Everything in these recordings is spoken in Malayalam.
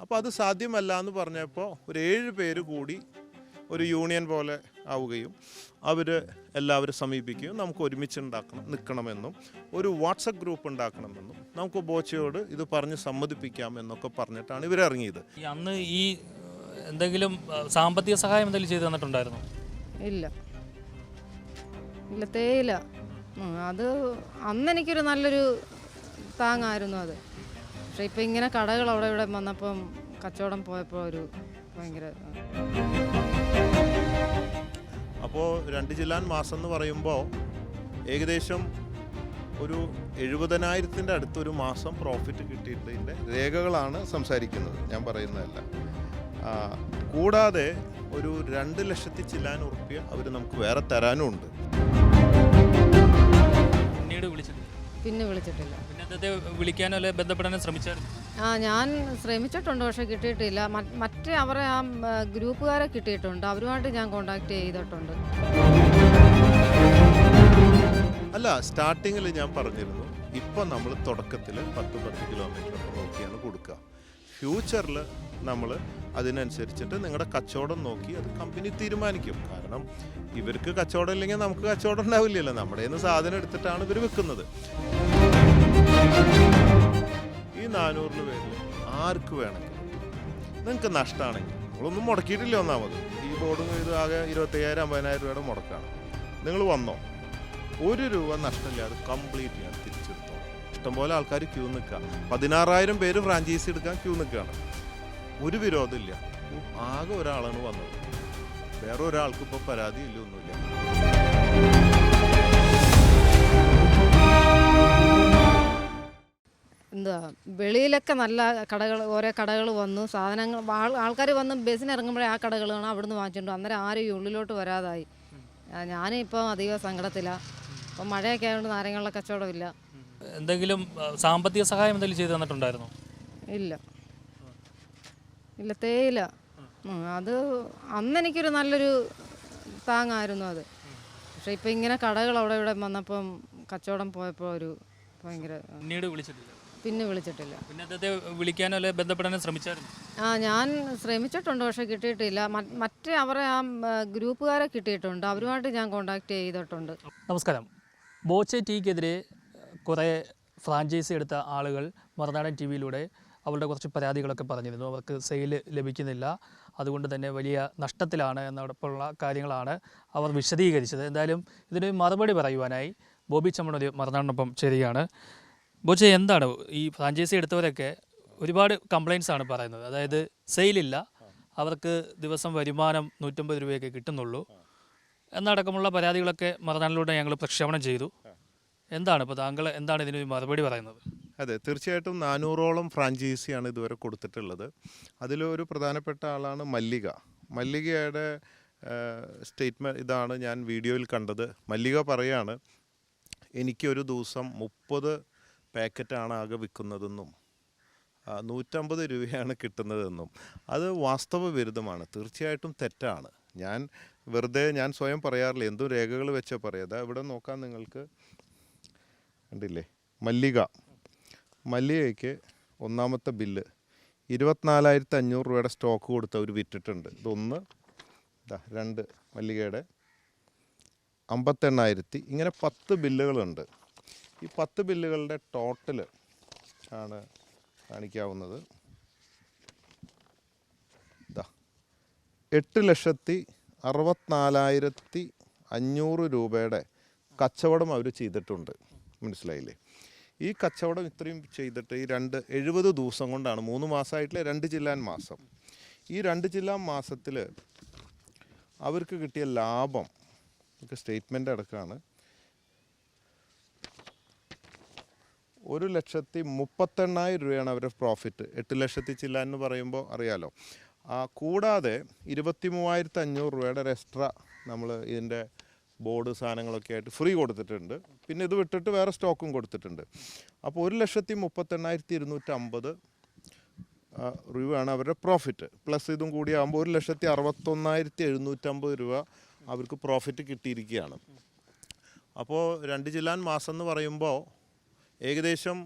അപ്പോൾ അത് സാധ്യമല്ല എന്ന് പറഞ്ഞപ്പോൾ ഒരു ഏഴ് പേര് കൂടി ഒരു യൂണിയൻ പോലെ ആവുകയും അവർ എല്ലാവരും സമീപിക്കുകയും നമുക്ക് ഒരുമിച്ച് ഉണ്ടാക്കണം നിൽക്കണമെന്നും ഒരു വാട്സപ്പ് ഗ്രൂപ്പ് ഉണ്ടാക്കണമെന്നും നമുക്ക് ബോച്ചയോട് ഇത് പറഞ്ഞ് സമ്മതിപ്പിക്കാം എന്നൊക്കെ പറഞ്ഞിട്ടാണ് ഇവരിറങ്ങിയത് അന്ന് ഈ എന്തെങ്കിലും സാമ്പത്തിക സഹായം എന്തെങ്കിലും ചെയ്തു തന്നിട്ടുണ്ടായിരുന്നു? ഇല്ല. ഇല്ല തേയില. അത് അന്ന് എനിക്കൊരു നല്ലൊരു താങ്ങായിരുന്നു അത്. പക്ഷെ ഇപ്പം ഇങ്ങനെ കടകൾ അവിടെ ഇവിടെ വന്നപ്പം കച്ചവടം പോയപ്പോൾ ഒരു ഭയങ്കര അപ്പോൾ രണ്ട് ജില്ലാൻ മാസം എന്ന് പറയുമ്പോൾ ഏകദേശം ഒരു എഴുപതിനായിരത്തിന്റെ അടുത്തൊരു മാസം പ്രോഫിറ്റ് കിട്ടിയിട്ടതിന്റെ രേഖകളാണ് സംസാരിക്കുന്നത് ഞാൻ പറയുന്നതല്ല. കൂടാതെ ഒരു രണ്ട് ലക്ഷത്തി ചില്ലാൻ ഉറുപ്പ്യ അവർ നമുക്ക് വേറെ തരാനും ഉണ്ട് പിന്നീട് വിളിച്ചിട്ട് പിന്നെ വിളിച്ചിട്ടില്ല. പിന്നെ വിളിക്കാനോ അല്ലെ ബന്ധപ്പെടാനോ ശ്രമിച്ചായിരുന്നു ആ ഞാൻ ശ്രമിച്ചിട്ടുണ്ട് പക്ഷെ കിട്ടിയിട്ടില്ല. മറ്റ് അവരെ ആ ഗ്രൂപ്പുകാരെ കിട്ടിയിട്ടുണ്ട്. അവരുമായിട്ട് ഞാൻ കോണ്ടാക്ട് ചെയ്തിട്ടുണ്ട്. അല്ല സ്റ്റാർട്ടിങ്ങിൽ ഞാൻ പറഞ്ഞിരുന്നു ഇപ്പം നമ്മൾ തുടക്കത്തിൽ പത്ത് പത്ത് കിലോമീറ്റർ നോക്കിയാണ് കൊടുക്കുക ഫ്യൂച്ചറിൽ നമ്മൾ അതിനനുസരിച്ചിട്ട് നിങ്ങളുടെ കച്ചവടം നോക്കി അത് കമ്പനി തീരുമാനിക്കും. കാരണം ഇവർക്ക് കച്ചവടം ഇല്ലെങ്കിൽ നമുക്ക് കച്ചവടം ഉണ്ടാവില്ലല്ലോ. നമ്മുടെ നിന്ന് സാധനം എടുത്തിട്ടാണ് ഇവർ വിൽക്കുന്നത് ഈ നാനൂറിന് പേരിൽ ആർക്ക് വേണമെങ്കിൽ നിങ്ങൾക്ക് നഷ്ടമാണെങ്കിൽ നിങ്ങളൊന്നും മുടക്കിയിട്ടില്ല ഒന്നാമത്. ഈ ബോർഡും ഇത് ആകെ ഇരുപത്തയ്യായിരം അമ്പതിനായിരം രൂപയുടെ മുടക്കാണ്. നിങ്ങൾ വന്നോ? ഒരു രൂപ നഷ്ടമില്ലാതെ കംപ്ലീറ്റ് ഞാൻ തിരിച്ചെടുത്തോളാം ഇഷ്ടംപോലെ ആൾക്കാർ ക്യൂ നിൽക്കുക. പതിനാറായിരം പേര് ഫ്രാഞ്ചൈസി എടുക്കാൻ ക്യൂ നിൽക്കുകയാണ്. ഒരു വിരോധമില്ല. ആകെ ഒരാളാണ് വന്നത്. വേറെ ഒരാൾക്ക് ഇപ്പോൾ പരാതിയില്ല ഒന്നുമില്ല. എന്താ വെളിയിലൊക്കെ നല്ല കടകൾ ഓരോ കടകൾ വന്നു. സാധനങ്ങൾ ആൾക്കാർ വന്ന് ബസ്സിന് ഇറങ്ങുമ്പോഴേ ആ കടകളാണ് അവിടുന്ന് വാങ്ങിച്ചിട്ടുണ്ട് അന്നേരം ആരും ഈ ഉള്ളിലോട്ട് വരാതായി. ഞാനിപ്പോൾ അധികം സങ്കടത്തിലാണ് അപ്പം മഴയൊക്കെ ആയതുകൊണ്ട് നാരങ്ങളുടെ കച്ചവടമില്ല എന്തെങ്കിലും സാമ്പത്തിക സഹായം എന്തെങ്കിലും ചെയ്തു തന്നിട്ടുണ്ടായിരുന്നു? ഇല്ല. ഇല്ല തേയില. അത് അന്ന് എനിക്കൊരു നല്ലൊരു താങ്ങായിരുന്നു അത്. പക്ഷെ ഇപ്പം ഇങ്ങനെ കടകൾ അവിടെ ഇവിടെ വന്നപ്പം കച്ചവടം പോയപ്പോൾ ഒരു ഭയങ്കര പിന്നീട് വിളിച്ചിട്ടില്ല. പിന്നെ വിളിച്ചിട്ടില്ല. പിന്നെ അദ്ദേഹത്തെ വിളിക്കാനോ അല്ലെ ബന്ധപ്പെടാനോ ശ്രമിച്ചായിരുന്നു? ആ ഞാൻ ശ്രമിച്ചിട്ടുണ്ട് പക്ഷെ കിട്ടിയിട്ടില്ല. മറ്റ് അവരെ ആ ആ, ഗ്രൂപ്പുകാരെ കിട്ടിയിട്ടുണ്ട്. അവരുമായിട്ട് ഞാൻ കോണ്ടാക്ട് ചെയ്തിട്ടുണ്ട്. നമസ്കാരം. ബോച്ചെ ടീക്കെതിരെ കുറേ ഫ്രാഞ്ചൈസി എടുത്ത ആളുകൾ മറുനാടൻ ടി വിയിലൂടെ അവരുടെ കുറച്ച് പരാതികളൊക്കെ പറഞ്ഞിരുന്നു. അവർക്ക് സെയിൽ ലഭിക്കുന്നില്ല. അതുകൊണ്ട് തന്നെ വലിയ നഷ്ടത്തിലാണ് എന്നോടൊപ്പമുള്ള കാര്യങ്ങളാണ് അവർ വിശദീകരിച്ചത്. എന്തായാലും ഇതിന് മറുപടി പറയുവാനായി ബോബി ചമ്മണൊരു മറുനാടിനൊപ്പം ചേരുകയാണ്. ബോച്ചെ എന്താണ് ഈ ഫ്രാഞ്ചൈസി എടുത്തവരൊക്കെ ഒരുപാട് കംപ്ലയിൻസ് ആണ് പറയുന്നത്. അതായത് സെയിലില്ല അവർക്ക് ദിവസം വരുമാനം നൂറ്റമ്പത് രൂപയൊക്കെ കിട്ടുന്നുള്ളൂ. എന്നടക്കമുള്ള പരാതികളൊക്കെ മറുനാടിലൂടെ ഞങ്ങൾ പ്രക്ഷേപണം ചെയ്തു. എന്താണ് ഇപ്പോൾ താങ്കൾ എന്താണ് ഇതിനൊരു മറുപടി പറയുന്നത്? അതെ തീർച്ചയായിട്ടും നാനൂറോളം ഫ്രാഞ്ചൈസിയാണ് ഇതുവരെ കൊടുത്തിട്ടുള്ളത്. അതിലൊരു പ്രധാനപ്പെട്ട ആളാണ് മല്ലിക. മല്ലികയുടെ സ്റ്റേറ്റ്മെന്റ് ഇതാണ് ഞാൻ വീഡിയോയിൽ കണ്ടത്. മല്ലിക പറയാണ് എനിക്കൊരു ദിവസം മുപ്പത് പാക്കറ്റാണ് ആകെ വിൽക്കുന്നതെന്നും നൂറ്റമ്പത് രൂപയാണ് കിട്ടുന്നതെന്നും. അത് വാസ്തവ വിരുദ്ധമാണ് തീർച്ചയായിട്ടും തെറ്റാണ്. ഞാൻ വെറുതെ ഞാൻ സ്വയം പറയാറില്ല എന്തും രേഖകൾ വെച്ചാൽ പറയാതെ ഇവിടെ നോക്കാൻ നിങ്ങൾക്ക്. കണ്ടില്ലേ? മല്ലിക. മല്ലികയ്ക്ക് ഒന്നാമത്തെ ബില്ല് ഇരുപത്തിനാലായിരത്തി അഞ്ഞൂറ് രൂപയുടെ സ്റ്റോക്ക് കൊടുത്ത് അവർ വിറ്റിട്ടുണ്ട്. ഇതൊന്ന് ഇതാ രണ്ട് മല്ലികയുടെ അമ്പത്തെണ്ണായിരത്തി. ഇങ്ങനെ പത്ത് ബില്ലുകളുണ്ട്. ഈ പത്ത് ബില്ലുകളുടെ ടോട്ടൽ ആണ് കാണിക്കാവുന്നത്. ഇതാ എട്ട് ലക്ഷത്തി അറുപത്തിനാലായിരത്തി അഞ്ഞൂറ് രൂപയുടെ കച്ചവടം അവർ ചെയ്തിട്ടുണ്ട്. മനസ്സിലായില്ലേ? ഈ കച്ചവടം ഇത്രയും ചെയ്തിട്ട് ഈ രണ്ട് എഴുപത് ദിവസം കൊണ്ടാണ് മൂന്ന് മാസമായിട്ടുള്ള രണ്ട് ജില്ലാൻ മാസം. ഈ രണ്ട് ജില്ലാ മാസത്തിൽ അവർക്ക് കിട്ടിയ ലാഭം സ്റ്റേറ്റ്മെന്റ് അടക്കമാണ് ഒരു ലക്ഷത്തി മുപ്പത്തെണ്ണായിരം രൂപയാണ് അവരുടെ പ്രോഫിറ്റ്. എട്ട് ലക്ഷത്തി ചില്ല എന്ന് പറയുമ്പോൾ അറിയാലോ. കൂടാതെ ഇരുപത്തി മൂവായിരത്തി അഞ്ഞൂറ് രൂപയുടെ ഒരു എക്സ്ട്രാ നമ്മൾ ഇതിന്റെ ബോർഡ് സാധനങ്ങളൊക്കെ ആയിട്ട് ഫ്രീ കൊടുത്തിട്ടുണ്ട്. പിന്നെ ഇത് വിട്ടിട്ട് വേറെ സ്റ്റോക്കും കൊടുത്തിട്ടുണ്ട്. അപ്പോൾ ഒരു ലക്ഷത്തി മുപ്പത്തെണ്ണായിരത്തി ഇരുന്നൂറ്റമ്പത് രൂപയാണ് അവരുടെ പ്രോഫിറ്റ് പ്ലസ് ഇതും കൂടി ആകുമ്പോൾ ഒരു ലക്ഷത്തി അറുപത്തൊന്നായിരത്തി എഴുന്നൂറ്റമ്പത് രൂപ അവർക്ക് പ്രോഫിറ്റ് കിട്ടിയിരിക്കുകയാണ്. അപ്പോൾ രണ്ട് ജില്ലാൻ മാസം എന്ന് പറയുമ്പോൾ ഏകദേശം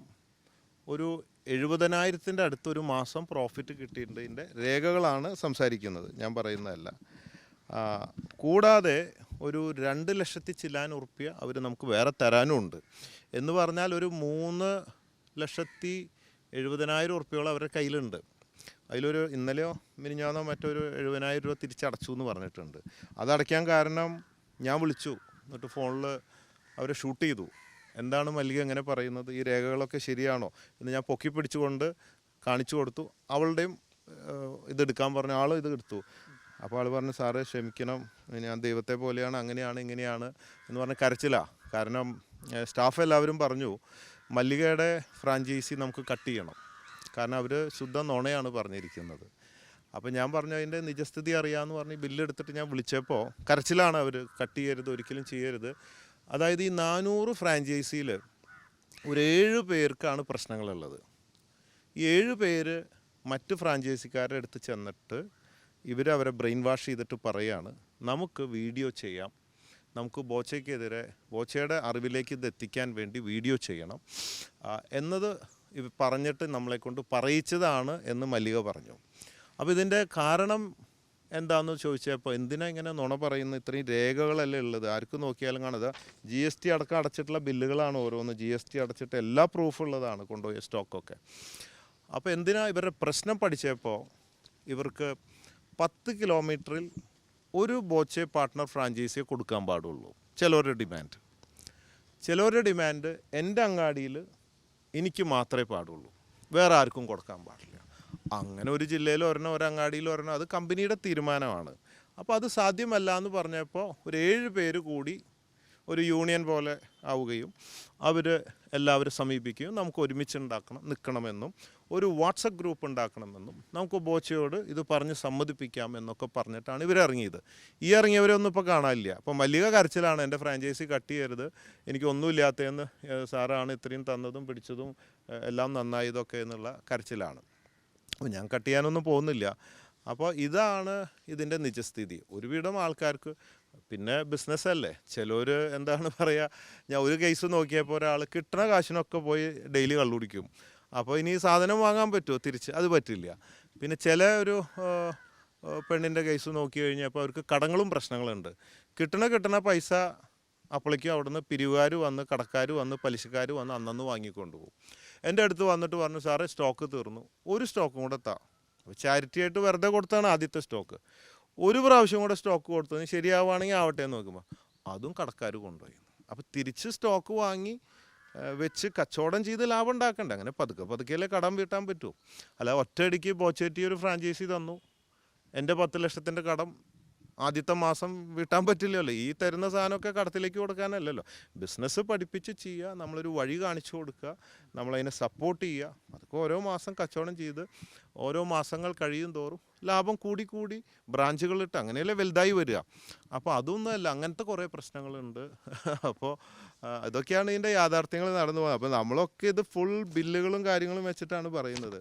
ഒരു എഴുപതിനായിരത്തിന്റെ അടുത്തൊരു മാസം പ്രോഫിറ്റ് കിട്ടിയിട്ടുണ്ട്. ഇതിന്റെ രേഖകളാണ് സംസാരിക്കുന്നത്. ഞാൻ പറയുന്നതല്ല. കൂടാതെ ഒരു രണ്ട് ലക്ഷത്തി ചില്ലാൻ ഉറുപ്പ്യ അവർ നമുക്ക് വേറെ തരാനും ഉണ്ട്. എന്ന് പറഞ്ഞാൽ ഒരു മൂന്ന് ലക്ഷത്തി എഴുപതിനായിരം ഉറുപ്പ്യോളം അവരുടെ കയ്യിലുണ്ട്. അതിലൊരു ഇന്നലെയോ മിനിഞ്ഞാന്നോ മറ്റൊരു എഴുപതിനായിരം രൂപ തിരിച്ചടച്ചു എന്ന് പറഞ്ഞിട്ടുണ്ട്. അതടയ്ക്കാൻ കാരണം ഞാൻ വിളിച്ചു. എന്നിട്ട് ഫോണിൽ അവരെ ഷൂട്ട് ചെയ്തു. എന്താണ് മല്ലിക എങ്ങനെ പറയുന്നത്? ഈ രേഖകളൊക്കെ ശരിയാണോ? എന്ന് ഞാൻ പൊക്കി പിടിച്ചുകൊണ്ട് കാണിച്ചു കൊടുത്തു. അവളുടെയും ഇതെടുക്കാൻ പറഞ്ഞ ആളും ഇത് എടുത്തു. അപ്പോൾ ആൾ പറഞ്ഞു സാറ് ക്ഷമിക്കണം. ഞാൻ ദൈവത്തെ പോലെയാണ് അങ്ങനെയാണ് ഇങ്ങനെയാണ് എന്ന് പറഞ്ഞ് കരച്ചില്ല കാരണം സ്റ്റാഫ് എല്ലാവരും പറഞ്ഞു മല്ലികയുടെ ഫ്രാഞ്ചൈസി നമുക്ക് കട്ട് ചെയ്യണം. കാരണം അവർ ശുദ്ധ നുണയാണ് പറഞ്ഞിരിക്കുന്നത്. അപ്പോൾ ഞാൻ പറഞ്ഞു അതിന്റെ നിജസ്ഥിതി അറിയാമെന്ന് പറഞ്ഞ് ബില്ല് എടുത്തിട്ട് ഞാൻ വിളിച്ചപ്പോൾ കരച്ചിലാണ് അവർ കട്ട് ചെയ്യരുത് ഒരിക്കലും ചെയ്യരുത്. അതായത് ഈ നാനൂറ് ഫ്രാഞ്ചൈസിയിൽ ഒരു ഏഴ് പേർക്കാണ് പ്രശ്നങ്ങളുള്ളത്. ഈ ഏഴ് പേര് മറ്റ് ഫ്രാഞ്ചൈസിക്കാരുടെ അടുത്ത് ചെന്നിട്ട് ഇവർ അവരെ ബ്രെയിൻ വാഷ് ചെയ്തിട്ട് പറയാണ് നമുക്ക് വീഡിയോ ചെയ്യാം. നമുക്ക് ബോച്ചയ്ക്കെതിരെ ബോച്ചയുടെ അറിവിലേക്ക് ഇത് എത്തിക്കാൻ വേണ്ടി വീഡിയോ ചെയ്യണം. എന്നത് പറഞ്ഞിട്ട് നമ്മളെ കൊണ്ട് പറയിച്ചതാണ് എന്ന് മല്ലിക പറഞ്ഞു. അപ്പോൾ ഇതിന്റെ കാരണം എന്താണെന്ന് ചോദിച്ചപ്പോൾ എന്തിനാ ഇങ്ങനെ നുണ പറയുന്നത്? ഇത്രയും രേഖകളല്ലേ ഉള്ളത്. ആർക്ക് നോക്കിയാലും കാണുക. ജി എസ് ടി അടക്കം അടച്ചിട്ടുള്ള ബില്ലുകളാണ് ഓരോന്ന്. ജി എസ് ടി അടച്ചിട്ട് എല്ലാ പ്രൂഫുള്ളതാണ് കൊണ്ടുപോയ സ്റ്റോക്കൊക്കെ അപ്പോൾ എന്തിനാ ഇവരുടെ പ്രശ്നം പഠിച്ചപ്പോൾ ഇവർക്ക് പത്ത് കിലോമീറ്ററിൽ ഒരു ബോച്ചെ പാർട്ട്ണർ ഫ്രാഞ്ചൈസിയെ കൊടുക്കാൻ പാടുള്ളൂ. ചിലവരുടെ ഡിമാൻഡ്. ചിലവരുടെ ഡിമാൻഡ് എന്റെ അങ്ങാടിയിൽ എനിക്ക് മാത്രമേ പാടുള്ളൂ. വേറെ ആർക്കും കൊടുക്കാൻ പാടില്ല. അങ്ങനെ ഒരു ജില്ലയിൽ ഒരെണ്ണം ഒരു അങ്ങാടിയിൽ ഒരെണ്ണം അത് കമ്പനിയുടെ തീരുമാനമാണ്. അപ്പോൾ അത് സാധ്യമല്ല എന്ന് പറഞ്ഞപ്പോൾ ഒരു ഏഴ് പേര് കൂടി ഒരു യൂണിയൻ പോലെ ആവുകയും അവർ എല്ലാവരും സമീപിക്കുകയും നമുക്ക് ഒരുമിച്ച് ഉണ്ടാക്കണം നിൽക്കണമെന്നും ഒരു വാട്സപ്പ് ഗ്രൂപ്പ് ഉണ്ടാക്കണമെന്നും നമുക്ക് ബോച്ചയോട് ഇത് പറഞ്ഞ് സമ്മതിപ്പിക്കാം എന്നൊക്കെ പറഞ്ഞിട്ടാണ് ഇവർ ഇവരിറങ്ങിയത് ഈ ഇറങ്ങിയവരൊന്നും ഇപ്പോൾ കാണാനില്ല. അപ്പോൾ മല്ലിക കരച്ചിലാണ് എന്റെ ഫ്രാഞ്ചൈസി കട്ട് ചെയ്യരുത്. എനിക്കൊന്നുമില്ലാത്തതെന്ന് സാറാണ് ഇത്രയും തന്നതും പിടിച്ചതും എല്ലാം നന്നായതൊക്കെ എന്നുള്ള കരച്ചിലാണ്. അപ്പോൾ ഞാൻ കട്ട് ചെയ്യാനൊന്നും പോകുന്നില്ല. അപ്പോൾ ഇതാണ് ഇതിന്റെ നിജസ്ഥിതി. ഒരുവിധം ആൾക്കാർക്ക് പിന്നെ ബിസിനസ് അല്ലേ? ചിലർ എന്താണ് പറയുക ഞാൻ ഒരു കേസ് നോക്കിയപ്പോൾ ഒരാൾ കിട്ടണ കാശിനൊക്കെ പോയി ഡെയിലി കള്ളുടിക്കും. അപ്പോൾ ഇനി സാധനം വാങ്ങാൻ പറ്റുമോ? തിരിച്ച്. അത് പറ്റില്ല. പിന്നെ ചില ഒരു പെണ്ണിന്റെ കേസ് നോക്കി കഴിഞ്ഞപ്പോൾ അവർക്ക് കടങ്ങളും പ്രശ്നങ്ങളുണ്ട്. കിട്ടണ കിട്ടണ പൈസ അപ്പോഴേക്കും അവിടുന്ന് പിരിവുകാർ വന്ന് കടക്കാർ വന്ന് പലിശക്കാർ വന്ന് അന്നന്ന് വാങ്ങിക്കൊണ്ടുപോകും എന്റെ അടുത്ത് വന്നിട്ട് പറഞ്ഞു സാറേ സ്റ്റോക്ക് തീർന്നു. ഒരു സ്റ്റോക്കും കൂടെ താ. ചാരിറ്റി ആയിട്ട് വെറുതെ കൊടുത്താണ് ആദ്യത്തെ സ്റ്റോക്ക് ഒരു പ്രാവശ്യം കൂടെ സ്റ്റോക്ക് കൊടുത്തതിന് ശരിയാവുകയാണെങ്കിൽ ആവട്ടെ എന്ന് നോക്കുമ്പോൾ അതും കടക്കാർ കൊണ്ടുപോയി. അപ്പോൾ തിരിച്ച് സ്റ്റോക്ക് വാങ്ങി വെച്ച് കച്ചവടം ചെയ്ത് ലാഭം ഉണ്ടാക്കണ്ടേ? അങ്ങനെ പതുക്കെ പതുക്കെയല്ലേ കടം വീട്ടാൻ പറ്റൂ. അല്ല ഒറ്റയടിക്ക് ബോച്ചേറ്റി ഒരു ഫ്രാഞ്ചൈസി തന്നു. എന്റെ പത്ത് ലക്ഷത്തിന്റെ കടം ആദ്യത്തെ മാസം വിട്ടാൻ പറ്റില്ലല്ലോ. ഈ തരുന്ന സാധനമൊക്കെ കടത്തിലേക്ക് കൊടുക്കാനല്ലല്ലോ. ബിസിനസ് പഠിപ്പിച്ച് ചെയ്യുക നമ്മളൊരു വഴി കാണിച്ചു കൊടുക്കുക നമ്മളതിനെ സപ്പോർട്ട് ചെയ്യുക. അതൊക്കെ ഓരോ മാസം കച്ചവടം ചെയ്ത് ഓരോ മാസങ്ങൾ കഴിയും തോറും ലാഭം കൂടി കൂടി ബ്രാഞ്ചുകളിട്ട് അങ്ങനെയല്ലേ വലുതായി വരിക. അപ്പോൾ അതൊന്നുമല്ല അങ്ങനത്തെ കുറേ പ്രശ്നങ്ങളുണ്ട്. അപ്പോൾ ഇതൊക്കെയാണ് ഇതിന്റെ യാഥാർത്ഥ്യങ്ങൾ നടന്നു പോകുന്നത്. അപ്പോൾ നമ്മളൊക്കെ ഇത് ഫുൾ ബില്ലുകളും കാര്യങ്ങളും വെച്ചിട്ടാണ് പറയുന്നത്.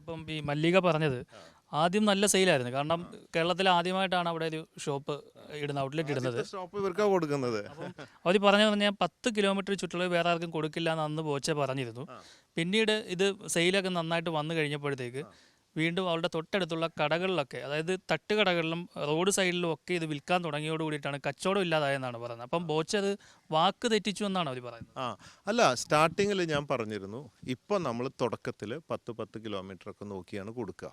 ഇപ്പം ഈ മല്ലിക പറഞ്ഞത് ആദ്യം നല്ല സെയിലായിരുന്നു. കാരണം കേരളത്തിൽ ആദ്യമായിട്ടാണ് അവിടെ ഒരു ഷോപ്പ് ഇടുന്ന ഔട്ട്ലെറ്റ് ഇടുന്നത്. ഷോപ്പ് ഇവർക്കാണ് കൊടുക്കുന്നത്. അവർ പറഞ്ഞു പറഞ്ഞാൽ പത്ത് കിലോമീറ്റർ ചുറ്റളവ് വേറെ ആർക്കും കൊടുക്കില്ല എന്ന് അന്ന് ബോച്ചെ പറഞ്ഞിരുന്നു. പിന്നീട് ഇത് സെയിലൊക്കെ നന്നായിട്ട് വന്നു കഴിഞ്ഞപ്പോഴത്തേക്ക് വീണ്ടും അവരുടെ തൊട്ടടുത്തുള്ള കടകളിലൊക്കെ അതായത് തട്ടുകടകളിലും റോഡ് സൈഡിലും ഒക്കെ ഇത് വിൽക്കാൻ തുടങ്ങിയോട് കൂടിയിട്ടാണ് കച്ചവടം ഇല്ലാതായെന്നാണ് പറയുന്നത്. അപ്പം ബോച്ച് അത് വാക്ക് തെറ്റിച്ചു എന്നാണ് അവർ പറയുന്നത്. ആ. അല്ല സ്റ്റാർട്ടിങ്ങിൽ ഞാൻ പറഞ്ഞിരുന്നു ഇപ്പം നമ്മൾ തുടക്കത്തിൽ പത്ത് പത്ത് കിലോമീറ്റർ ഒക്കെ നോക്കിയാണ് കൊടുക്കുക.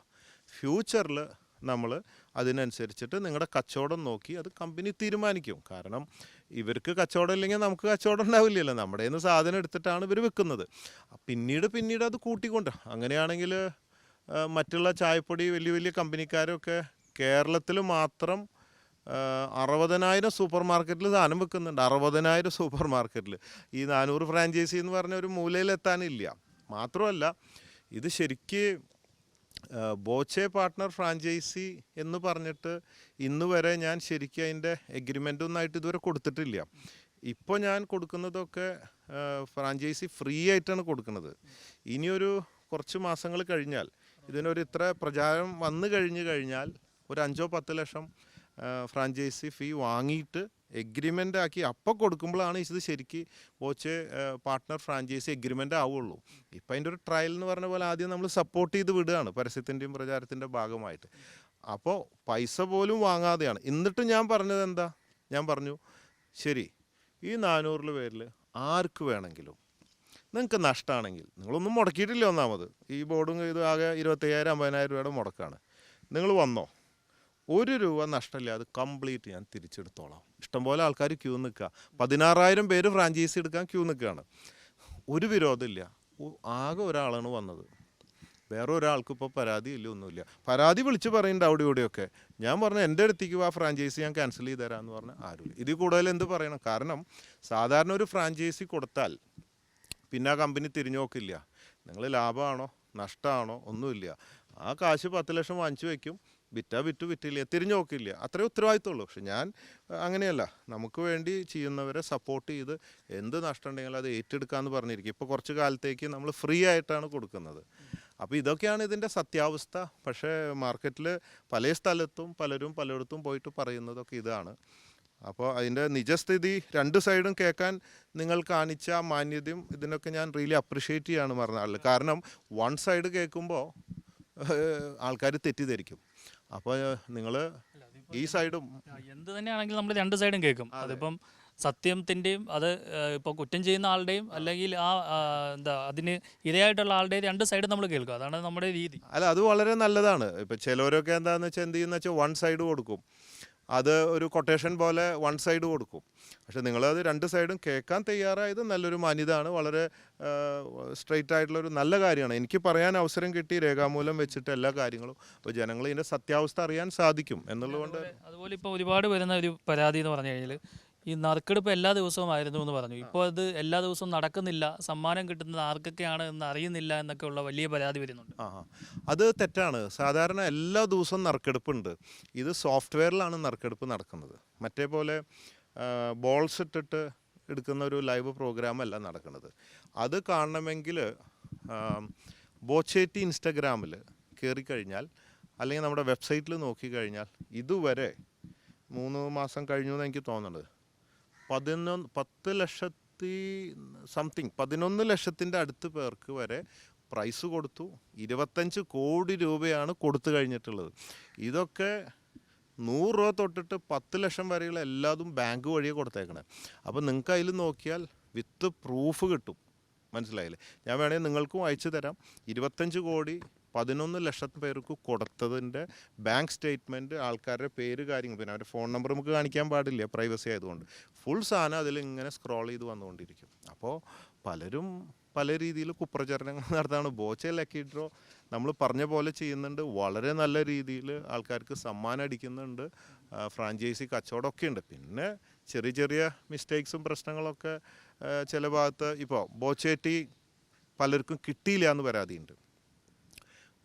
ഫ്യൂച്ചറിൽ നമ്മൾ അതിനനുസരിച്ചിട്ട് നിങ്ങളുടെ കച്ചവടം നോക്കി അത് കമ്പനി തീരുമാനിക്കും. കാരണം ഇവർക്ക് കച്ചവടം ഇല്ലെങ്കിൽ നമുക്ക് കച്ചവടം ഉണ്ടാവില്ലല്ലോ. നമ്മുടെ നിന്ന് സാധനം എടുത്തിട്ടാണ് ഇവർ വെക്കുന്നത്. പിന്നീട് പിന്നീട് അത് കൂട്ടിക്കൊണ്ട് അങ്ങനെയാണെങ്കിൽ മറ്റുള്ള ചായപ്പൊടി വലിയ വലിയ കമ്പനിക്കാരൊക്കെ കേരളത്തിൽ മാത്രം അറുപതിനായിരം സൂപ്പർ മാർക്കറ്റിൽ സാധനം വെക്കുന്നുണ്ട്. അറുപതിനായിരം സൂപ്പർ മാർക്കറ്റിൽ ഈ നാനൂറ് ഫ്രാഞ്ചൈസി എന്ന് പറഞ്ഞ ഒരു മൂലയിലെത്താനില്ല. മാത്രമല്ല ഇത് ശരിക്ക് ബോച്ചെ പാർട്ട്ണർ ഫ്രാഞ്ചൈസി എന്ന് പറഞ്ഞിട്ട് ഇന്ന് വരെ ഞാൻ ശരിക്കും അതിന്റെ എഗ്രിമെന്റ് ഒന്നായിട്ട് ഇതുവരെ കൊടുത്തിട്ടില്ല. ഇപ്പോൾ ഞാൻ കൊടുക്കുന്നതൊക്കെ ഫ്രാഞ്ചൈസി ഫ്രീ ആയിട്ടാണ് കൊടുക്കുന്നത്. ഇനിയൊരു കുറച്ച് മാസങ്ങൾ കഴിഞ്ഞാൽ ഇതിനൊരു ഇത്ര പ്രചാരം വന്നു കഴിഞ്ഞു കഴിഞ്ഞാൽ ഒരു അഞ്ചോ പത്ത് ലക്ഷം ഫ്രാഞ്ചൈസി ഫീ വാങ്ങിയിട്ട് എഗ്രിമെന്റ് ആക്കി അപ്പോൾ കൊടുക്കുമ്പോഴാണ് ഇത് ശരിക്ക് കോച്ച് പാർട്ട്ണർ ഫ്രാഞ്ചൈസി എഗ്രിമെന്റ് ആവുള്ളൂ. ഇപ്പം അതിന്റെ ഒരു ട്രയൽ എന്ന് പറഞ്ഞ പോലെ ആദ്യം നമ്മൾ സപ്പോർട്ട് ചെയ്ത് വിടുകയാണ് പരസ്യത്തിന്റെയും പ്രചാരത്തിന്റെ ഭാഗമായിട്ട്. അപ്പോൾ പൈസ പോലും വാങ്ങാതെയാണ്. എന്നിട്ട് ഞാൻ പറഞ്ഞത് എന്താ? ഞാൻ പറഞ്ഞു ശരി ഈ നാനൂറിൽ പേരിൽ ആർക്ക് വേണമെങ്കിലും നിങ്ങൾക്ക് നഷ്ടമാണെങ്കിൽ നിങ്ങളൊന്നും മുടക്കിയിട്ടില്ല ഒന്നാമത്. ഈ ബോർഡും ഇത് ആകെ ഇരുപത്തയ്യായിരം അമ്പതിനായിരം രൂപയുടെ മുടക്കാണ്. നിങ്ങൾ വന്നോ? ഒരു രൂപ നഷ്ടമില്ല അത് കംപ്ലീറ്റ് ഞാൻ തിരിച്ചെടുത്തോളാം. ഇഷ്ടംപോലെ ആൾക്കാർ ക്യൂ നിൽക്കുക പതിനാറായിരം പേര് ഫ്രാഞ്ചൈസി എടുക്കാൻ ക്യൂ നിൽക്കുകയാണ് ഒരു വിരോധമില്ല ആകെ ഒരാളാണ് വന്നത്. വേറെ ഒരാൾക്ക് ഇപ്പോൾ പരാതി ഇല്ല ഒന്നുമില്ല. പരാതി വിളിച്ച് പറയുന്നുണ്ട് അവിടെ ഇവിടെയൊക്കെ. ഞാൻ പറഞ്ഞു എന്റെ അടുത്തേക്ക് ആ ഫ്രാഞ്ചൈസി ഞാൻ ക്യാൻസൽ ചെയ്ത് തരാമെന്ന് പറഞ്ഞാൽ ആരും ഇതിൽ കൂടുതൽ എന്ത് പറയണം? കാരണം സാധാരണ ഒരു ഫ്രാഞ്ചൈസി കൊടുത്താൽ പിന്നെ ആ കമ്പനി തിരിഞ്ഞു നോക്കില്ല. നിങ്ങൾ ലാഭമാണോ നഷ്ടമാണോ ഒന്നുമില്ല. ആ കാശ് പത്ത് ലക്ഷം വാങ്ങിച്ചു വെക്കും. വിറ്റാ വിറ്റു വിറ്റില്ല തിരിഞ്ഞു നോക്കില്ല. അത്രേ ഉത്തരവാദിത്തമുള്ളൂ പക്ഷെ ഞാൻ അങ്ങനെയല്ല. നമുക്ക് വേണ്ടി ചെയ്യുന്നവരെ സപ്പോർട്ട് ചെയ്ത് എന്ത് നഷ്ടം ഉണ്ടെങ്കിലും അത് ഏറ്റെടുക്കാമെന്ന് പറഞ്ഞിരിക്കും. ഇപ്പോൾ കുറച്ച് കാലത്തേക്ക് നമ്മൾ ഫ്രീ ആയിട്ടാണ് കൊടുക്കുന്നത്. അപ്പോൾ ഇതൊക്കെയാണ് ഇതിന്റെ സത്യാവസ്ഥ. പക്ഷേ മാർക്കറ്റിൽ പല സ്ഥലത്തും പലരും പലയിടത്തും പോയിട്ട് പറയുന്നതൊക്കെ ഇതാണ്. അപ്പോൾ അതിന്റെ നിജസ്ഥിതി രണ്ട് സൈഡും കേൾക്കാൻ നിങ്ങൾ കാണിച്ച മാന്യതയും ഇതിനൊക്കെ ഞാൻ റിയലി അപ്രിഷ്യേറ്റ് ചെയ്യാണ് പറഞ്ഞാൽ കാരണം വൺ സൈഡ് കേൾക്കുമ്പോൾ ആൾക്കാർ തെറ്റിദ്ധരിക്കും. അപ്പോൾ നിങ്ങൾ ഈ സൈഡും എന്ത് തന്നെയാണെങ്കിലും നമ്മൾ രണ്ട് സൈഡും കേൾക്കും. അതിപ്പം സത്യത്തിന്റെയും അത് ഇപ്പോൾ കുറ്റം ചെയ്യുന്ന ആളുടെയും അല്ലെങ്കിൽ ആ ആ, എന്താ അതിന് ഇരയായിട്ടുള്ള ആളുടെയും രണ്ട് സൈഡും നമ്മൾ കേൾക്കും. അതാണ് നമ്മുടെ രീതി. അല്ല അത് വളരെ നല്ലതാണ്. ഇപ്പം ചിലവരൊക്കെ എന്താണെന്ന് വെച്ചാൽ എന്ത് ചെയ്യുന്ന വെച്ചാൽ വൺ സൈഡ് കൊടുക്കും. അത് ഒരു കൊട്ടേഷൻ പോലെ വൺ സൈഡ് കൊടുക്കും. പക്ഷെ നിങ്ങളത് രണ്ട് സൈഡും കേൾക്കാൻ തയ്യാറായത് നല്ലൊരു മാന്യതാണ് വളരെ സ്ട്രെയിറ്റ് ആയിട്ടുള്ള ഒരു നല്ല കാര്യമാണ്. എനിക്ക് പറയാൻ അവസരം കിട്ടി രേഖാമൂലം വെച്ചിട്ട് എല്ലാ കാര്യങ്ങളും. അപ്പോൾ ജനങ്ങൾ ഇതിന്റെ സത്യാവസ്ഥ അറിയാൻ സാധിക്കും എന്നുള്ളതുകൊണ്ട് അതുപോലെ ഇപ്പോൾ ഒരുപാട് വരുന്ന ഒരു പരാതി എന്ന് പറഞ്ഞു കഴിഞ്ഞാൽ ഈ നറുക്കെടുപ്പ് എല്ലാ ദിവസവും ആയിരുന്നു എന്ന് പറഞ്ഞു. ഇപ്പോൾ അത് എല്ലാ ദിവസവും നടക്കുന്നില്ല. സമ്മാനം കിട്ടുന്നത് ആർക്കൊക്കെയാണ് എന്ന് അറിയുന്നില്ല എന്നൊക്കെ ഉള്ള വലിയ പരാതി വരുന്നുണ്ട്. ആ ആ. അത് തെറ്റാണ്. സാധാരണ എല്ലാ ദിവസവും നറുക്കെടുപ്പുണ്ട്. ഇത് സോഫ്റ്റ്വെയറിലാണ് നറുക്കെടുപ്പ് നടക്കുന്നത്. മറ്റേ പോലെ ബോൾസ് ഇട്ടിട്ട് എടുക്കുന്ന ഒരു ലൈവ് പ്രോഗ്രാം അല്ല നടക്കുന്നത്. അത് കാണണമെങ്കിൽ ബോച്ചേറ്റി ഇൻസ്റ്റഗ്രാമിൽ കയറിക്കഴിഞ്ഞാൽ അല്ലെങ്കിൽ നമ്മുടെ വെബ്സൈറ്റിൽ നോക്കിക്കഴിഞ്ഞാൽ ഇതുവരെ മൂന്ന് മാസം കഴിഞ്ഞു എന്ന് എനിക്ക് തോന്നുന്നത്. പതിനൊന്ന് പത്ത് ലക്ഷത്തി സംതിങ് പതിനൊന്ന് ലക്ഷത്തിന്റെ അടുത്ത് പേർക്ക് വരെ പ്രൈസ് കൊടുത്തു. ഇരുപത്തഞ്ച് കോടി രൂപയാണ് കൊടുത്തു കഴിഞ്ഞിട്ടുള്ളത്. ഇതൊക്കെ നൂറ് രൂപ തൊട്ടിട്ട് പത്ത് ലക്ഷം വരെയുള്ള എല്ലാതും ബാങ്ക് വഴിയേ കൊടുത്തേക്കണേ. അപ്പോൾ നിങ്ങൾക്ക് അതിൽ നോക്കിയാൽ വിത്ത് പ്രൂഫ് കിട്ടും. മനസ്സിലായില്ലേ? ഞാൻ വേണമെങ്കിൽ നിങ്ങൾക്കും അയച്ചു തരാം. ഇരുപത്തഞ്ച് കോടി പതിനൊന്ന് ലക്ഷം പേർക്ക് കൊടുത്തതിന്റെ ബാങ്ക് സ്റ്റേറ്റ്മെന്റ് ആൾക്കാരുടെ പേര് കാര്യങ്ങൾ. പിന്നെ അവരുടെ ഫോൺ നമ്പർ നമുക്ക് കാണിക്കാൻ പാടില്ല പ്രൈവസി ആയതുകൊണ്ട്. ഫുൾ സാധനം അതിൽ ഇങ്ങനെ സ്ക്രോൾ ചെയ്ത് വന്നുകൊണ്ടിരിക്കും. അപ്പോൾ പലരും പല രീതിയിൽ കുപ്രചരണങ്ങൾ നടത്താണ്. ബോച്ച ലക്കി ഡ്രോ നമ്മൾ പറഞ്ഞ പോലെ ചെയ്യുന്നുണ്ട്. വളരെ നല്ല രീതിയിൽ ആൾക്കാർക്ക് സമ്മാനം അടിക്കുന്നുണ്ട്. ഫ്രാഞ്ചൈസി കച്ചവടമൊക്കെ ഉണ്ട്. പിന്നെ ചെറിയ ചെറിയ മിസ്റ്റേക്സും പ്രശ്നങ്ങളൊക്കെ ചില ഭാഗത്ത് ഇപ്പോൾ ബോച്ചേറ്റി പലർക്കും കിട്ടിയില്ല എന്ന് പരാതിയുണ്ട്.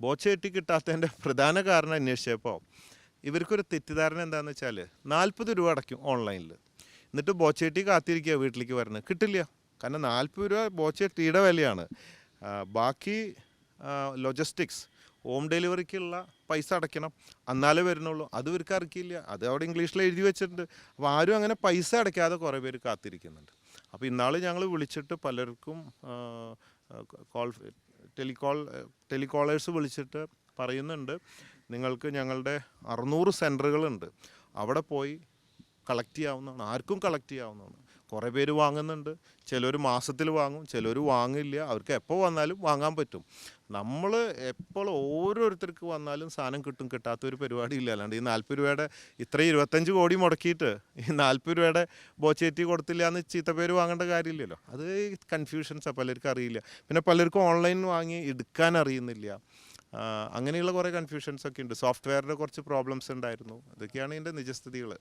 ബോച്ചേറ്റി കിട്ടാത്തതിന്റെ പ്രധാന കാരണം അന്വേഷിച്ചപ്പോൾ ഇവർക്കൊരു തെറ്റിദ്ധാരണ എന്താണെന്ന് വെച്ചാൽ നാൽപ്പത് രൂപ അടയ്ക്കും ഓൺലൈനിൽ എന്നിട്ട് ബോച്ചേട്ടി കാത്തിരിക്കുക വീട്ടിലേക്ക് വരുന്നത് കിട്ടില്ല. കാരണം നാൽപ്പത് രൂപ ബോച്ചേട്ടിയുടെ വിലയാണ്. ബാക്കി ലോജിസ്റ്റിക്സ് ഹോം ഡെലിവറിക്കുള്ള പൈസ അടയ്ക്കണം. എന്നാലേ വരുന്നുള്ളൂ. അത് ഇവർക്ക് അറിയില്ല അത് അവിടെ ഇംഗ്ലീഷിൽ എഴുതി വെച്ചിട്ടുണ്ട്. അപ്പോൾ ആരും അങ്ങനെ പൈസ അടയ്ക്കാതെ കുറേ പേര് കാത്തിരിക്കുന്നുണ്ട്. അപ്പോൾ ഇന്നാൾ ഞങ്ങൾ വിളിച്ചിട്ട് പലർക്കും കോൾ ടെലികോൾ ടെലികോളേഴ്സ് വിളിച്ചിട്ട് പറയുന്നുണ്ട്. നിങ്ങൾക്ക് ഞങ്ങളുടെ അറുന്നൂറ് സെന്ററുകളുണ്ട് അവിടെ പോയി കളക്ട് ചെയ്യാവുന്നതാണ്. ആർക്കും കളക്ട് ചെയ്യാവുന്നതാണ്. കുറേ പേര് വാങ്ങുന്നുണ്ട്. ചിലർ മാസത്തിൽ വാങ്ങും ചിലർ വാങ്ങില്ല. അവർക്ക് എപ്പോൾ വന്നാലും വാങ്ങാൻ പറ്റും. നമ്മൾ എപ്പോൾ ഓരോരുത്തർക്ക് വന്നാലും സാധനം കിട്ടും. കിട്ടാത്ത ഒരു പരിപാടി ഇല്ല അല്ലാണ്ട് ഈ നാൽപ്പത് രൂപയുടെ ഇത്ര ഇരുപത്തഞ്ച് കോടി മുടക്കിയിട്ട് ഈ നാൽപ്പത് രൂപയുടെ ബോച്ചേറ്റി കൊടുത്തില്ല എന്ന് ചീത്തപ്പേര് വാങ്ങേണ്ട കാര്യമില്ലല്ലോ. അത് കൺഫ്യൂഷൻസാണ് പലർക്കും അറിയില്ല. പിന്നെ പലർക്കും ഓൺലൈൻ വാങ്ങി എടുക്കാൻ അറിയുന്നില്ല. അങ്ങനെയുള്ള കുറേ കൺഫ്യൂഷൻസ് ഒക്കെ ഉണ്ട്. സോഫ്റ്റ്വെയറിന്റെ കുറച്ച് പ്രോബ്ലംസ് ഉണ്ടായിരുന്നു. ഇതൊക്കെയാണ് ഇതിന്റെ നിജസ്ഥിതികൾ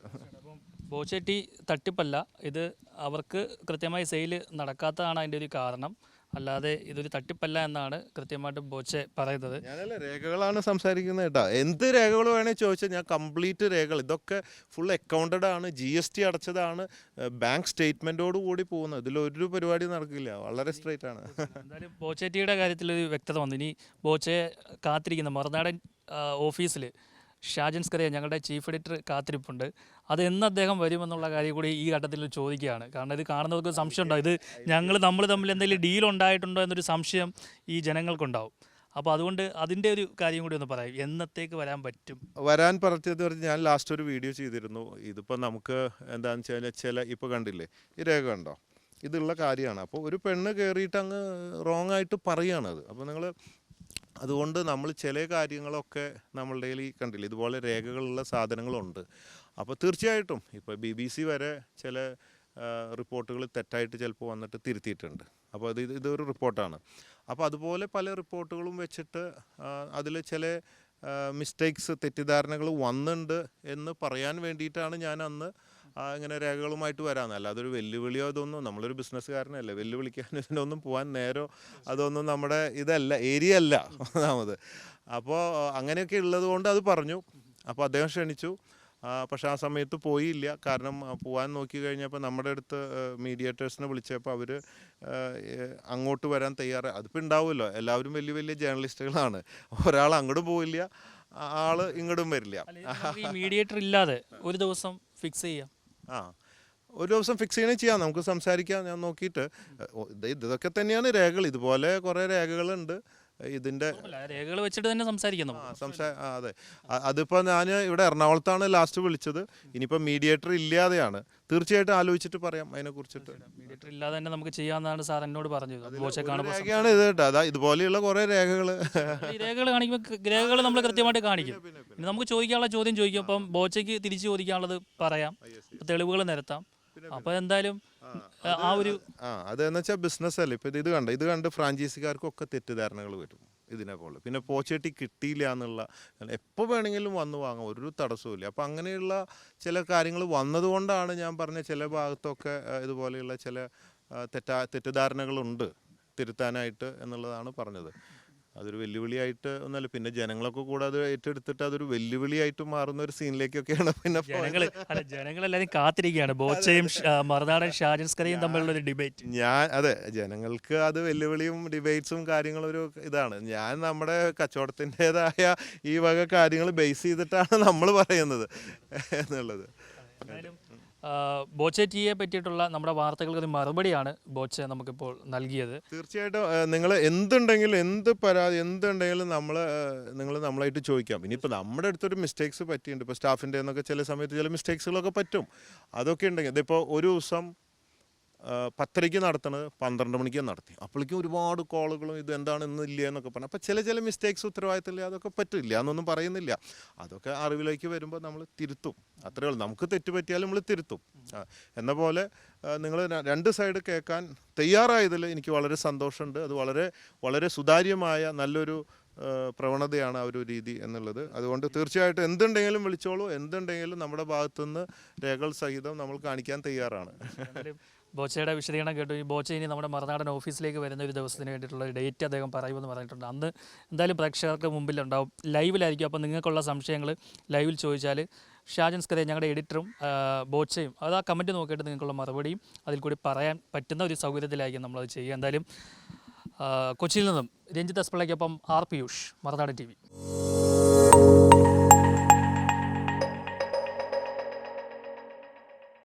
ബോച്ചേട്ടി തട്ടിപ്പല്ല. ഇത് അവർക്ക് കൃത്യമായി സെയിൽ നടക്കാത്തതാണ് അതിന്റെ ഒരു കാരണം. അല്ലാതെ ഇതൊരു തട്ടിപ്പല്ല എന്നാണ് കൃത്യമായിട്ട് ബോച്ചെ പറയുന്നത്. ഞാനല്ല രേഖകളാണ് സംസാരിക്കുന്നത് കേട്ടോ. എന്ത് രേഖകൾ വേണേൽ ചോദിച്ചാൽ ഞാൻ കംപ്ലീറ്റ് രേഖകൾ. ഇതൊക്കെ ഫുൾ അക്കൗണ്ടഡ് ആണ് ജി എസ് ടി അടച്ചതാണ് ബാങ്ക് സ്റ്റേറ്റ്മെന്റോട് കൂടി പോകുന്നത്. ഇതിലൊരു പരിപാടി നടക്കില്ല. വളരെ സ്ട്രൈറ്റ് ആണ്. എന്തായാലും ബോച്ചേറ്റിയുടെ കാര്യത്തിൽ ഒരു വ്യക്തത വന്നു. ഇനി ബോച്ചെ കാത്തിരിക്കുന്ന. മറുനാടൻ ഓഫീസിൽ ഷാജൻ സ്കറിയ ഞങ്ങളുടെ ചീഫ് എഡിറ്റർ കാത്തിരിപ്പുണ്ട്. അത് എന്ന് അദ്ദേഹം വരുമെന്നുള്ള കാര്യം കൂടി ഈ ഘട്ടത്തിൽ ചോദിക്കുകയാണ്. കാരണം ഇത് കാണുന്നവർക്ക് സംശയം ഉണ്ടാവും. ഇത് ഞങ്ങൾ നമ്മൾ തമ്മിൽ എന്തെങ്കിലും ഡീൽ ഉണ്ടായിട്ടുണ്ടോ എന്നൊരു സംശയം ഈ ജനങ്ങൾക്കുണ്ടാവും. അപ്പോൾ അതുകൊണ്ട് അതിന്റെ ഒരു കാര്യം കൂടി ഒന്ന് പറയാം. എന്നത്തേക്ക് വരാൻ പറ്റും? വരാൻ പറഞ്ഞത് പറഞ്ഞ് ഞാൻ ലാസ്റ്റ് ഒരു വീഡിയോ ചെയ്തിരുന്നു. ഇതിപ്പോൾ നമുക്ക് എന്താണെന്ന് വെച്ച് കഴിഞ്ഞാൽ ചില ഇപ്പോൾ കണ്ടില്ലേ? ഈ രേഖ കണ്ടോ? ഇതുള്ള കാര്യമാണ്. അപ്പോൾ ഒരു പെണ്ണ് കയറിയിട്ട് അങ്ങ് റോങ് ആയിട്ട് പറയുകയാണത് അപ്പോൾ നിങ്ങൾ അതുകൊണ്ട് നമ്മൾ ചില കാര്യങ്ങളൊക്കെ നമ്മളുടെ കയ്യിൽ ഈ കണ്ടില്ലേ ഇതുപോലെ രേഖകളുള്ള സാധനങ്ങളുണ്ട്. അപ്പോൾ തീർച്ചയായിട്ടും ഇപ്പോൾ ബി ബി സി വരെ ചില റിപ്പോർട്ടുകൾ തെറ്റായിട്ട് ചിലപ്പോൾ വന്നിട്ട് തിരുത്തിയിട്ടുണ്ട്. അപ്പോൾ അത് ഇത് ഇതൊരു റിപ്പോർട്ടാണ്. അപ്പോൾ അതുപോലെ പല റിപ്പോർട്ടുകളും വെച്ചിട്ട് അതിൽ ചില മിസ്റ്റേക്സ് തെറ്റിദ്ധാരണകൾ വന്നിട്ടുണ്ട് എന്ന് പറയാൻ വേണ്ടിയിട്ടാണ് ഞാൻ അന്ന് ഇങ്ങനെ രേഖകളുമായിട്ട് വരാമെന്ന് അതൊരു വെല്ലുവിളിയോ അതൊന്നും നമ്മളൊരു ബിസിനസ്സുകാരനല്ലേ? വെല്ലുവിളിക്കാൻ ഇതിനൊന്നും പോകാൻ നേരോ? അതൊന്നും നമ്മുടെ ഇതല്ല ഏരിയ അല്ല ഒന്നാമത്. അപ്പോൾ അങ്ങനെയൊക്കെ ഉള്ളത് കൊണ്ട് അത് പറഞ്ഞു. അപ്പോൾ അദ്ദേഹം ക്ഷണിച്ചു. പക്ഷേ ആ സമയത്ത് പോയില്ല. കാരണം പോകാൻ നോക്കി കഴിഞ്ഞപ്പോൾ നമ്മുടെ അടുത്ത് മീഡിയേറ്റേഴ്സിനെ വിളിച്ചപ്പോൾ അവർ അങ്ങോട്ട് വരാൻ തയ്യാറായി. അതിപ്പോൾ ഉണ്ടാവുമല്ലോ എല്ലാവരും വലിയ വലിയ ജേർണലിസ്റ്റുകളാണ് ഒരാൾ അങ്ങോട്ടും പോവില്ല ആൾ ഇങ്ങോട്ടും വരില്ല. മീഡിയേറ്റർ ഇല്ലാതെ ഒരു ദിവസം ഫിക്സ് ചെയ്യാം. ആ. ഒരു ദിവസം ഫിക്സ് ചെയ്യണേ ചെയ്യാം. നമുക്ക് സംസാരിക്കാം. ഞാൻ നോക്കിയിട്ട്. ഇതൊക്കെ തന്നെയാണ് രേഖകൾ. ഇതുപോലെ കുറേ രേഖകളുണ്ട്. ഇതിന്റെ അല്ല, രേഖകൾ വെച്ചിട്ട് തന്നെ സംസാരിക്കുന്നു. സംസാ അതെ. അതിപ്പോ അതിപ്പോൾ ഞാൻ ഇവിടെ എറണാകുളത്താണ് ലാസ്റ്റ് വിളിച്ചത്. ഇനിയിപ്പോൾ മീഡിയേറ്റർ ഇല്ലാതെയാണ്. തീർച്ചയായിട്ടും ആലോചിച്ചിട്ട് പറയാം അതിനെക്കുറിച്ചിട്ട് മീഡിയേറ്റർ ഇല്ലാതെ തന്നെ നമുക്ക് ചെയ്യാമെന്നാണ് സാർ എന്നോട് പറഞ്ഞത്. ബോച്ചെ കാണുമ്പോൾ രേഖയാണ് ഇത് കേട്ടോ. അതാ ഇതുപോലെയുള്ള കുറേ രേഖകൾ രേഖകൾ കാണിക്കുമ്പോൾ രേഖകൾ നമ്മൾ കൃത്യമായിട്ട് കാണിക്കും. നമുക്ക് ചോദിക്കാനുള്ള ചോദ്യം ചോദിക്കും. അപ്പം ബോച്ചയ്ക്ക് തിരിച്ചു ചോദിക്കാനുള്ളത് പറയാം. തെളിവുകൾ നിരത്താം. അപ്പോൾ എന്തായാലും ആ ഒരു ആ അതെന്ന് വെച്ചാൽ ബിസിനസ് അല്ലേ? ഇപ്പൊ ഇത് കണ്ട? ഇത് കണ്ട് ഫ്രാഞ്ചൈസിക്കാർക്കൊക്കെ തെറ്റിദ്ധാരണകൾ വരും ഇതിനെ പോലെ. പിന്നെ പോച്ചേട്ടി കിട്ടിയില്ല എന്നുള്ള എപ്പോൾ വേണമെങ്കിലും വന്ന് വാങ്ങാം ഒരു തടസ്സവും അപ്പോൾ അങ്ങനെയുള്ള ചില കാര്യങ്ങൾ വന്നതുകൊണ്ടാണ് ഞാൻ പറഞ്ഞ ചില ഭാഗത്തൊക്കെ ഇതുപോലെയുള്ള ചില തെറ്റാ തെറ്റിദ്ധാരണകളുണ്ട്. തിരുത്താനായിട്ട് എന്നുള്ളതാണ് പറഞ്ഞത്. അതൊരു വെല്ലുവിളിയായിട്ട് ഒന്നല്ല. പിന്നെ ജനങ്ങളൊക്കെ കൂടെ അത് ഏറ്റെടുത്തിട്ട് അതൊരു വെല്ലുവിളിയായിട്ട് മാറുന്ന ഒരു സീനിലേക്കൊക്കെയാണ് പിന്നെ. ജനങ്ങൾ അല്ല ജനങ്ങളെല്ലാവരും കാത്തിരിക്കുകയാണ്. ബോച്ചയും മറുനാടൻ ഷാജൻസ്കറിയും തമ്മിലുള്ള ഒരു ഡിബേറ്റ്. ഞാൻ അതെ ജനങ്ങൾക്ക് അത് വെല്ലുവിളിയും ഡിബേറ്റ്സും കാര്യങ്ങളും ഒരു ഇതാണ്. ഞാൻ നമ്മുടെ കച്ചവടത്തിന്റെതായ ഈ വക കാര്യങ്ങൾ ബേസ് ചെയ്തിട്ടാണ് നമ്മൾ പറയുന്നത് എന്നുള്ളത്. ബോച്ചെ ടീയെ പറ്റിയിട്ടുള്ള നമ്മുടെ വാർത്തകൾക്ക് ഒരു മറുപടിയാണ് ബോച്ചെ നമുക്കിപ്പോൾ നൽകിയത്. തീർച്ചയായിട്ടും നിങ്ങൾ എന്തുണ്ടെങ്കിലും എന്ത് പരാതി എന്തുണ്ടെങ്കിലും നമ്മൾ നിങ്ങൾ നമ്മളായിട്ട് ചോദിക്കാം. ഇനിയിപ്പോൾ നമ്മുടെ അടുത്തൊരു മിസ്റ്റേക്സ് പറ്റിയിട്ടുണ്ട്. ഇപ്പോൾ സ്റ്റാഫിന്റെ എന്നൊക്കെ ചില സമയത്ത് ചില മിസ്റ്റേക്സുകളൊക്കെ പറ്റും. അതൊക്കെ ഉണ്ടെങ്കിൽ ഇതിപ്പോൾ ഒരു ദിവസം പത്തരയ്ക്ക് നടത്തണത് പന്ത്രണ്ട് മണിക്ക് നടത്തി. അപ്പോഴേക്കും ഒരുപാട് കോളുകളും ഇത് എന്താണ് ഇന്ന് ഇല്ല എന്നൊക്കെ പറഞ്ഞു. അപ്പോൾ ചില ചില മിസ്റ്റേക്സ് ഉത്തരവാദിത്തമില്ല അതൊക്കെ പറ്റില്ല എന്നൊന്നും പറയുന്നില്ല. അതൊക്കെ അറിവിലേക്ക് വരുമ്പോൾ നമ്മൾ തിരുത്തും. അത്രയേ ഉള്ളൂ. നമുക്ക് തെറ്റ് പറ്റിയാലും നമ്മൾ തിരുത്തും. എന്ന പോലെ നിങ്ങൾ രണ്ട് സൈഡ് കേൾക്കാൻ തയ്യാറായതിൽ എനിക്ക് വളരെ സന്തോഷമുണ്ട്. അത് വളരെ വളരെ സുതാര്യമായ നല്ലൊരു പ്രവണതയാണ് ആ ഒരു രീതി എന്നുള്ളത്. അതുകൊണ്ട് തീർച്ചയായിട്ടും എന്തുണ്ടെങ്കിലും വിളിച്ചോളൂ. എന്തുണ്ടെങ്കിലും നമ്മുടെ ഭാഗത്തുനിന്ന് രേഖകൾ സഹിതം നമ്മൾ കാണിക്കാൻ തയ്യാറാണ്. ബോച്ചയുടെ വിശദീകരണം കേട്ടു. ഈ ബോച്ച ഇനി നമ്മുടെ മറുനാടൻ ഓഫീസിലേക്ക് വരുന്ന ഒരു ദിവസത്തിന് വേണ്ടിയിട്ടുള്ള ഡേറ്റ് അദ്ദേഹം പറയുമെന്ന് പറഞ്ഞിട്ടുണ്ട്. അന്ന് എന്തായാലും പ്രേക്ഷകർക്ക് മുമ്പിലുണ്ടാവും. ലൈവിലായിരിക്കും അപ്പോൾ നിങ്ങൾക്കുള്ള സംശയങ്ങൾ ലൈവിൽ ചോദിച്ചാൽ ഷാജൻ ഞങ്ങളുടെ എഡിറ്ററും ബോച്ചയും അത് ആ കമന്റ് നോക്കിയിട്ട് നിങ്ങൾക്കുള്ള മറുപടിയും അതിൽ കൂടി പറയാൻ പറ്റുന്ന ഒരു സൗകര്യത്തിലായിരിക്കും നമ്മളത് ചെയ്യുക. എന്തായാലും കൊച്ചിയിൽ നിന്നും രഞ്ജിത്ത് അസ്പിളയ്ക്കൊപ്പം R Piyush Marunadan T V.